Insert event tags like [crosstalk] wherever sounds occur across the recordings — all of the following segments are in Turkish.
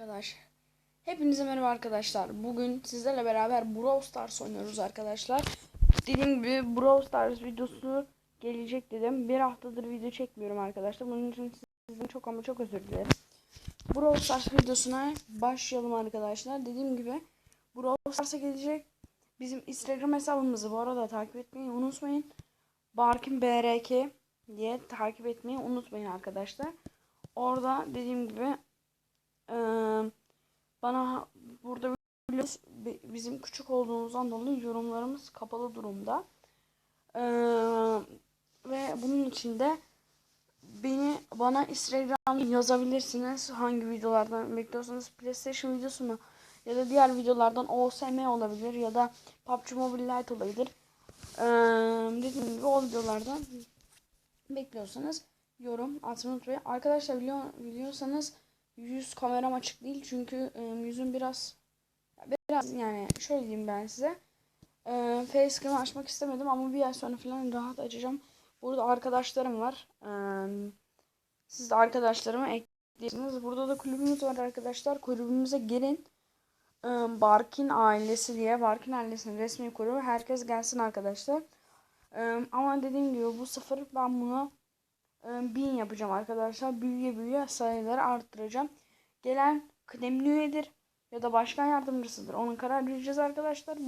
Arkadaş. Hepinize merhaba arkadaşlar. Bugün sizlerle beraber Brawl Stars oynuyoruz arkadaşlar. Dediğim gibi Brawl Stars videosu gelecek dedim. Bir haftadır video çekmiyorum arkadaşlar. Bunun için sizden çok ama çok özür dilerim. Brawl Stars videosuna başlayalım arkadaşlar. Dediğim gibi Brawl Stars'a gelecek. Bizim Instagram hesabımızı bu arada takip etmeyi unutmayın. Barkin BRK diye takip etmeyi unutmayın arkadaşlar. Orada dediğim gibi bana burada bizim küçük olduğumuzdan dolayı yorumlarımız kapalı durumda. Ve bunun için de beni bana Instagram yazabilirsiniz. Hangi videolardan bekliyorsanız PlayStation videosu mu ya da diğer videolardan OSM olabilir ya da PUBG Mobile Lite olabilir. Eee dediğim gibi o videolardan bekliyorsanız yorum atmayı unutmayın. Arkadaşlar biliyor, biliyorsanız yüz kameram açık değil çünkü e, yüzüm biraz biraz yani şöyle diyeyim ben size. E, facecam'ı açmak istemedim ama bir ay sonra falan rahat açacağım. Burada arkadaşlarım var. E, siz de arkadaşlarımı ekleyebilirsiniz. Burada da kulübümüz var arkadaşlar. Kulübümüze gelin. E, Barkin ailesi diye. Barkin ailesinin resmi kulübü. Herkes gelsin arkadaşlar. E, ama dediğim gibi bu sıfır ben bunu 1000 yapacağım arkadaşlar. Büyüye büyüye sayıları arttıracağım. Gelen kıdemli üyedir ya da başkan yardımcısıdır. Onun karar vereceğiz arkadaşlar.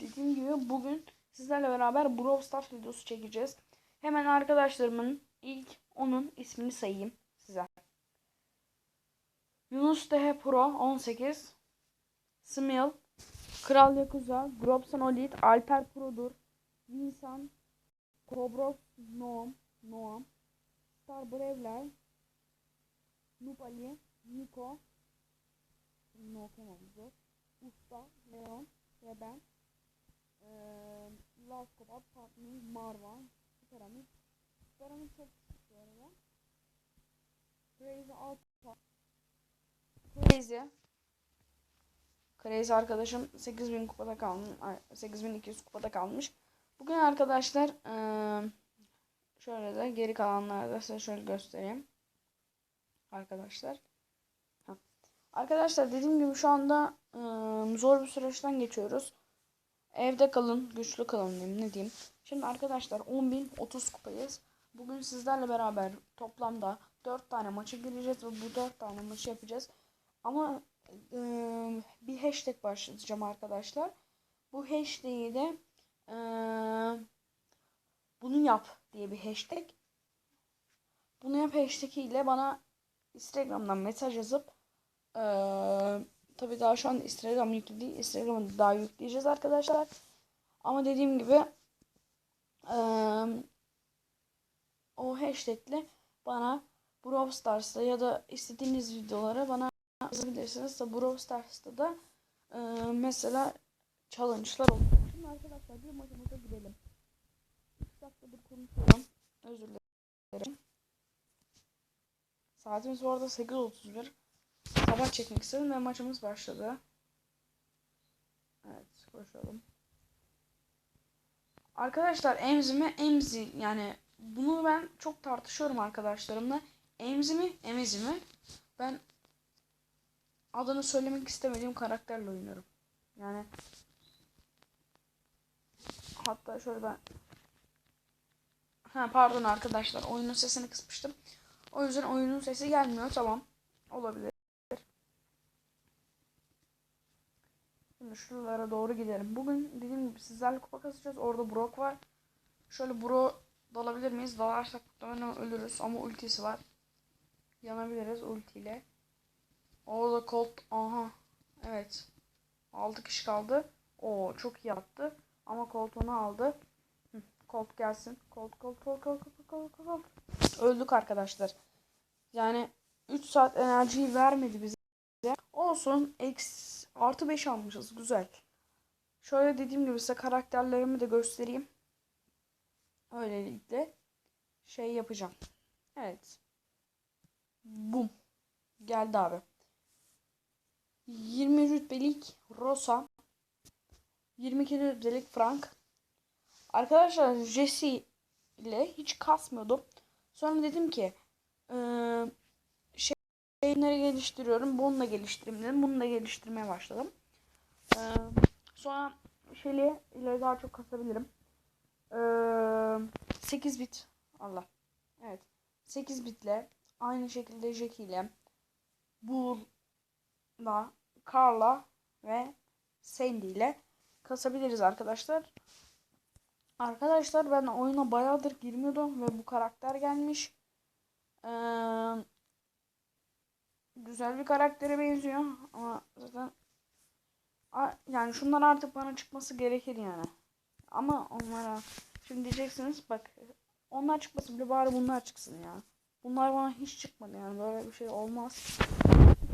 Dediğim gibi bugün sizlerle beraber Brawl Stars videosu çekeceğiz. Hemen arkadaşlarımın ilk onun ismini sayayım size. Yunus Dehe Pro 18 Smil Kral Yakuza Grobson Olit Alper Pro'dur Vincent Kobros Noam Noam Star Brevler Noob Niko No okumamızı Usta Leon ve ben ee, Last Cobat Partner Marvan Süperamid Süperamid çok bu arada. Crazy Alpha Crazy. Crazy arkadaşım 8000 kupada kalmış 8200 kupada kalmış. Bugün arkadaşlar eee Şöyle de geri kalanları da size şöyle göstereyim. Arkadaşlar. Heh. Arkadaşlar dediğim gibi şu anda ıı, zor bir süreçten geçiyoruz. Evde kalın, güçlü kalın diyeyim ne diyeyim. Şimdi arkadaşlar 10.030 kupayız. Bugün sizlerle beraber toplamda 4 tane maça gireceğiz ve bu 4 tane maçı yapacağız. Ama ıı, bir hashtag başlatacağım arkadaşlar. Bu hashtag'i de ıı, bunu yap diye bir hashtag. Bunu yap hashtag ile bana Instagram'dan mesaj yazıp eee tabi daha şu an Instagram yüklü değil. Instagram'ı daha yükleyeceğiz arkadaşlar. Ama dediğim gibi eee o hashtag ile bana Brawl Stars'ta ya da istediğiniz videoları bana yazabilirsiniz. Da Brawl Stars'ta da eee, mesela challenge'lar olur. Şimdi arkadaşlar bir maçımıza girelim. 3 dakikadır konuşuyorum. Özür dilerim. Saatimiz bu arada 8.31. Sabah çekmek istedim ve maçımız başladı. Evet koşalım. Arkadaşlar Emzi mi Emzi yani bunu ben çok tartışıyorum arkadaşlarımla. Emzi mi Emzi mi? Ben adını söylemek istemediğim karakterle oynuyorum. Yani hatta şöyle ben Ha pardon arkadaşlar oyunun sesini kısmıştım. O yüzden oyunun sesi gelmiyor. Tamam. Olabilir. Şimdi şuralara doğru gidelim. Bugün dediğim gibi sizlerle kupa kasacağız. Orada Brock var. Şöyle Bro dalabilir miyiz? Dalarsak muhtemelen ölürüz ama ultisi var. Yanabiliriz ultiyle. Orada Colt. Aha. Evet. 6 kişi kaldı. Oo çok iyi attı. Ama Colt onu aldı. Colt gelsin. Colt, Colt, Colt, Colt, Colt, Colt, Colt. Öldük arkadaşlar. Yani 3 saat enerjiyi vermedi bize. Olsun. X artı 5 almışız. Güzel. Şöyle dediğim gibi size karakterlerimi de göstereyim. Öylelikle şey yapacağım. Evet. Bum. Geldi abi. 20 rütbelik Rosa. 22 rütbelik Frank. Arkadaşlar Jesse ile hiç kasmıyordum. Sonra dedim ki eee, şey Yayınları geliştiriyorum. Bunu da geliştireyim dedim. Bunu da geliştirmeye başladım. Ee, sonra Shelly ile daha çok kasabilirim. Ee, 8 bit. Allah. Evet. 8 bitle aynı şekilde Jack ile Bull'la Carla ve Sandy ile kasabiliriz arkadaşlar. Arkadaşlar ben oyuna bayağıdır girmiyordum ve bu karakter gelmiş. Ee, güzel bir karaktere benziyor ama zaten yani şunlar artık bana çıkması gerekir yani. Ama onlara şimdi diyeceksiniz bak onlar çıkmasın bile bari bunlar çıksın ya. Bunlar bana hiç çıkmadı yani böyle bir şey olmaz.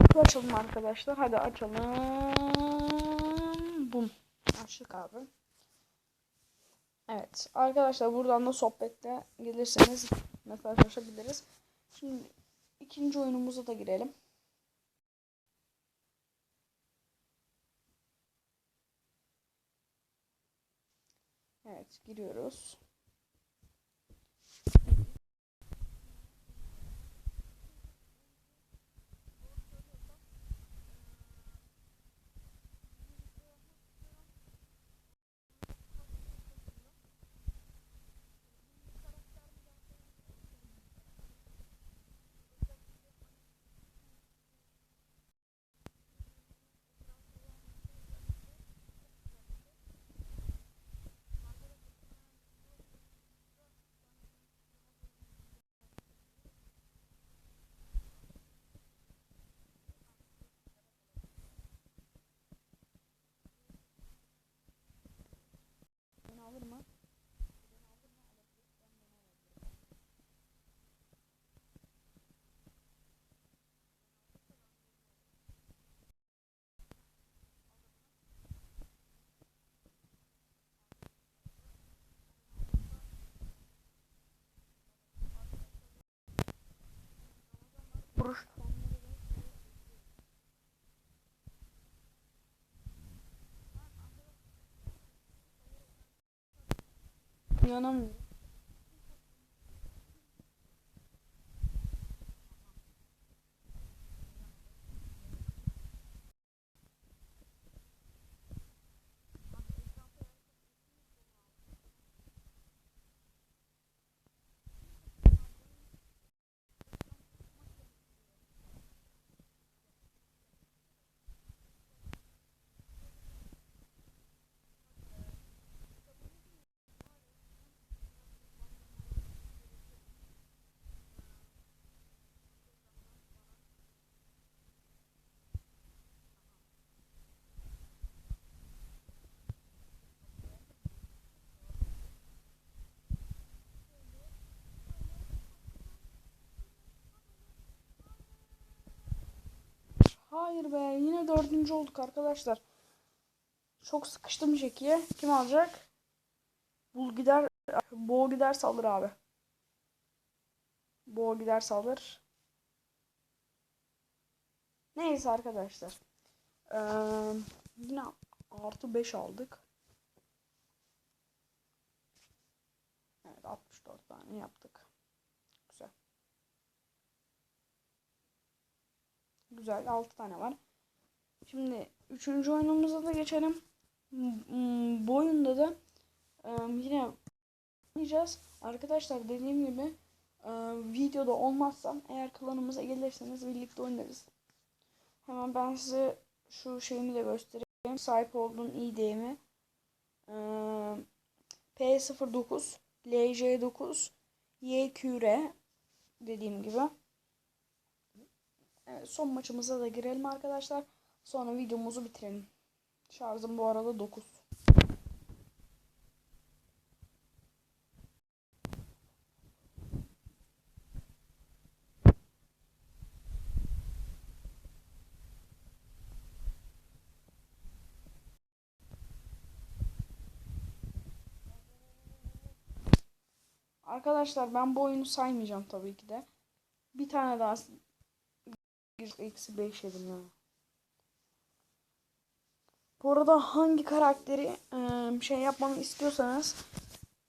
Kutu açalım arkadaşlar. Hadi açalım. Bum. Açtık abi. Evet. Arkadaşlar buradan da sohbette gelirseniz mesajlaşabiliriz. Şimdi ikinci oyunumuza da girelim. Evet giriyoruz. Yanamıyorum. Hayır be yine dördüncü olduk arkadaşlar. Çok sıkıştım Jackie'ye. Kim alacak? Bul gider. Bo gider salır abi. Bo gider salır. Neyse arkadaşlar. Ee, yine artı 5 aldık. Evet 64 tane yaptık. Güzel. Güzel 6 tane var. Şimdi üçüncü oyunumuza da geçelim. M- Bu oyunda da yine oynayacağız. Arkadaşlar dediğim gibi videoda olmazsam eğer klanımıza gelirseniz birlikte oynarız. Hemen ben size şu şeyimi de göstereyim. Sahip olduğum ID'mi. E, P09 LJ9 YQR dediğim gibi. Evet, son maçımıza da girelim arkadaşlar. Sonra videomuzu bitirelim. Şarjım bu arada 9. Arkadaşlar ben bu oyunu saymayacağım tabii ki de. Bir tane daha eksi 5 yedim ya. Bu arada hangi karakteri e, şey yapmamı istiyorsanız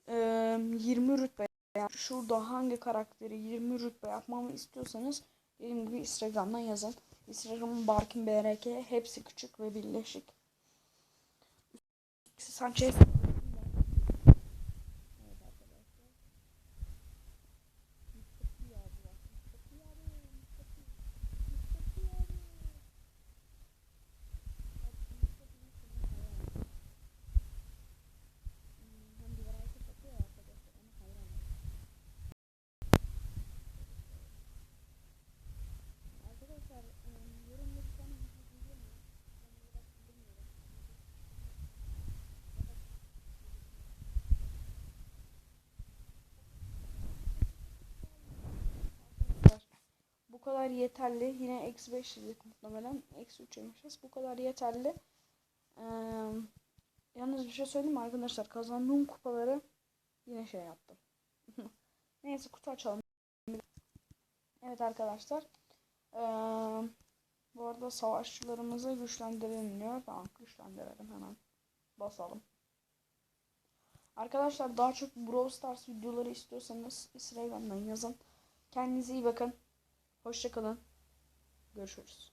e, 20 rütbe yani şurada hangi karakteri 20 rütbe yapmamı istiyorsanız Dediğim gibi Instagram'dan yazın. Instagram'ın Barkin BRK hepsi küçük ve birleşik. Sanchez Evet arkadaşlar. Mustafa yağdı bak. Mustafa yağdı. Mustafa. Mustafa yağdı. Bak, Mustafa'nın sonu hayal. Hmm, Hem bir variety satıyor ya arkadaşlar. Ona hayranım. Arkadaşlar em, yorumda bir tane video geliyor mu? Ben olarak bilmiyorum. Arkadaşlar bu kadar yeterli. Yine eksi 5 dedik muhtemelen. Eksi 3 yemişiz. Bu kadar yeterli. Ee, yalnız bir şey söyleyeyim mi arkadaşlar? Kazandığım kupaları yine şey yaptım. [laughs] Neyse kutu açalım. Evet arkadaşlar. Ee, bu arada savaşçılarımızı güçlendirelim diyor. Tamam güçlendirelim hemen. Basalım. Arkadaşlar daha çok Brawl Stars videoları istiyorsanız Instagram'dan yazın. Kendinize iyi bakın. Hoşçakalın. Görüşürüz.